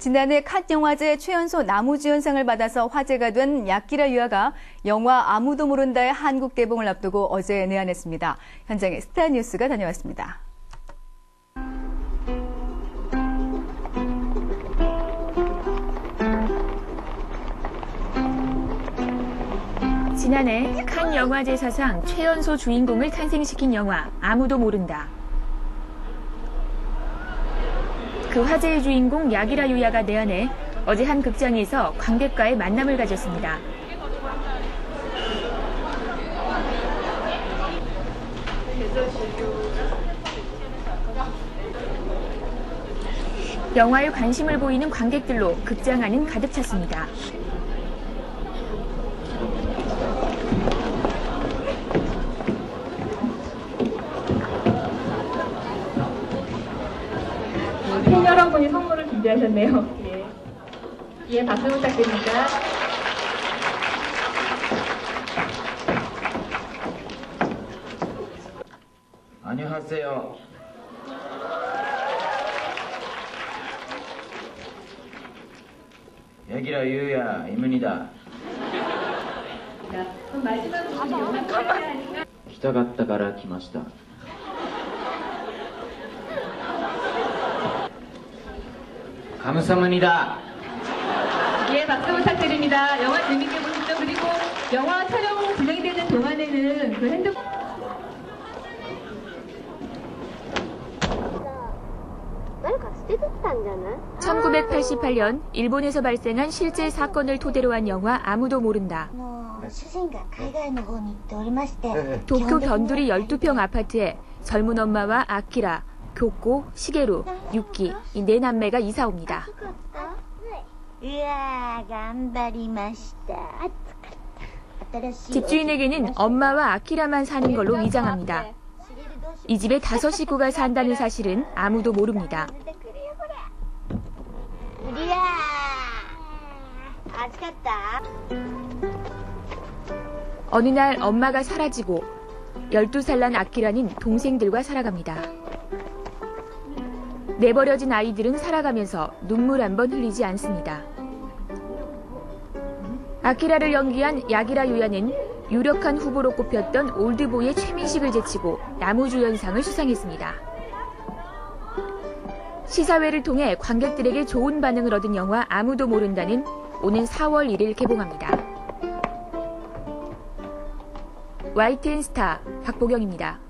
지난해 칸 영화제 최연소 나무주연상을 받아서 화제가 된 야키라 유아가 영화 아무도 모른다의 한국 개봉을 앞두고 어제 내한했습니다. 현장에 스타 뉴스가 다녀왔습니다. 지난해 칸 영화제 사상 최연소 주인공을 탄생시킨 영화 아무도 모른다. 그 화제의 주인공 야기라 유야가 내한해 어제 한 극장에서 관객과의 만남을 가졌습니다. 영화에 관심을 보이는 관객들로 극장 안은 가득 찼습니다. 여러분이 선물을 준비하셨네요. 예. 예, 박수 부탁드립니다. 안녕하세요. 야기라 유야입니다. 자, 그럼 마지막으로 우리 영화 찍어야 하니까 来たかったから来ました。 감사합니다. 예, 박수 부탁드립니다. 영화 재밌게 보십시오. 그리고 영화 촬영 진행되는 동안에는 그 핸드 (1988년) 일본에서 발생한 실제 사건을 토대로 한 영화 아무도 모른다 도쿄 변두리 (12평) 아파트에 젊은 엄마와 아키라 교코, 시계루, 육기 이 네 남매가 이사 옵니다. 집주인에게는 엄마와 아키라만 사는 걸로 위장합니다. 이 집에 다섯 식구가 산다는 사실은 아무도 모릅니다. 우리야, 아다 어느 날 엄마가 사라지고 12살 난 아키라는 동생들과 살아갑니다. 내버려진 아이들은 살아가면서 눈물 한 번 흘리지 않습니다. 아키라를 연기한 야기라 유야는 유력한 후보로 꼽혔던 올드보이의 최민식을 제치고 나무주연상을 수상했습니다. 시사회를 통해 관객들에게 좋은 반응을 얻은 영화 아무도 모른다는 오는 4월 1일 개봉합니다. YTN 스타 박보경입니다.